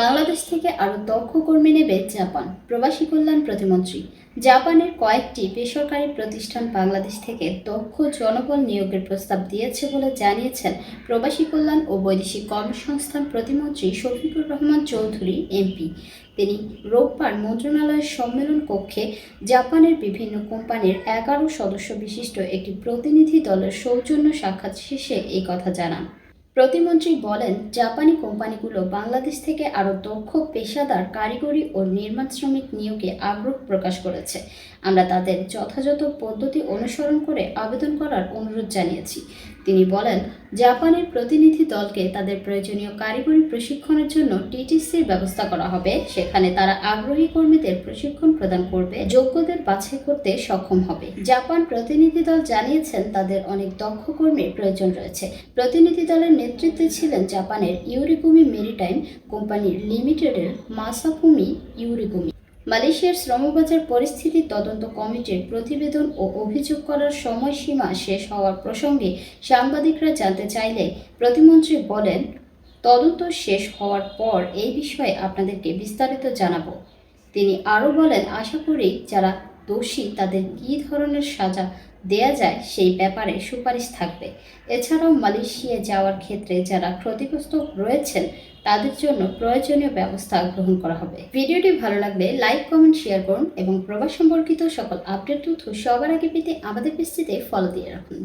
বাংলাদেশ থেকে আরও দক্ষ কর্মী নেবে জাপান। প্রবাসী কল্যাণ প্রতিমন্ত্রী। জাপানের কয়েকটি বেসরকারি প্রতিষ্ঠান বাংলাদেশ থেকে দক্ষ জনবল নিয়োগের প্রস্তাব দিয়েছে বলে জানিয়েছেন প্রবাসী কল্যাণ ও বৈদেশিক কর্মসংস্থান প্রতিমন্ত্রী শফিকুর রহমান চৌধুরী এমপি তিনি রোববার মন্ত্রণালয়ের সম্মেলন কক্ষে জাপানের বিভিন্ন কোম্পানির এগারো সদস্য বিশিষ্ট একটি প্রতিনিধি দলের সৌজন্য সাক্ষাৎ শেষে এই কথা জানান। প্রতিমন্ত্রী বলেন, জাপানি কোম্পানিগুলো বাংলাদেশ থেকে আরও দক্ষ পেশাদার কারিগরি ও নির্মাণ শ্রমিক নিয়োগে আগ্রহ প্রকাশ করেছে। আমরা তাদের যথাযথ পদ্ধতি অনুসরণ করে আবেদন করার অনুরোধ জানিয়েছি। তিনি বলেন, জাপানের প্রতিনিধি দলকে তাদের প্রয়োজনীয় কারিগরি প্রশিক্ষণের জন্য টিটিসির ব্যবস্থা করা হবে। সেখানে তারা আগ্রহী কর্মীদের প্রশিক্ষণ প্রদান করবে, যোগ্যদের বাছাই করতে সক্ষম হবে। জাপান প্রতিনিধি দল জানিয়েছেন, তাদের অনেক দক্ষ কর্মীর প্রয়োজন রয়েছে। প্রতিনিধি দলের নেতৃত্বে ছিলেন জাপানের ইউরিগুমি মেরিটাইম কোম্পানির লিমিটেডের মাসাকুমি ইউরিগুমি মালয়েশিয়ার শ্রমবাজার পরিস্থিতি তদন্ত কমিটির প্রতিবেদন ও অভিযোগ করার সময়সীমা শেষ হওয়ার প্রসঙ্গে সাংবাদিকরা জানতে চাইলে প্রতিমন্ত্রী বলেন, তদন্ত শেষ হওয়ার পর এই বিষয়ে আপনাদেরকে বিস্তারিত জানাব। তিনি আরও বলেন, আশা করি যারা দোষী তাদের কী ধরনের সাজা দেয়া যায় সেই ব্যাপারে সুপারিশ থাকবে। এছাড়াও মালয়েশিয়া যাওয়ার ক্ষেত্রে যারা ক্ষতিগ্রস্ত রয়েছেন, তাদের জন্য প্রয়োজনীয় ব্যবস্থা গ্রহণ করা হবে। ভিডিওটি ভালো লাগলে লাইক, কমেন্ট, শেয়ার করুন এবং প্রবাস সম্পর্কিত সকল আপডেট তথ্য সবার আগে পেতে আমাদের পেজটিতে ফলো দিয়ে রাখুন।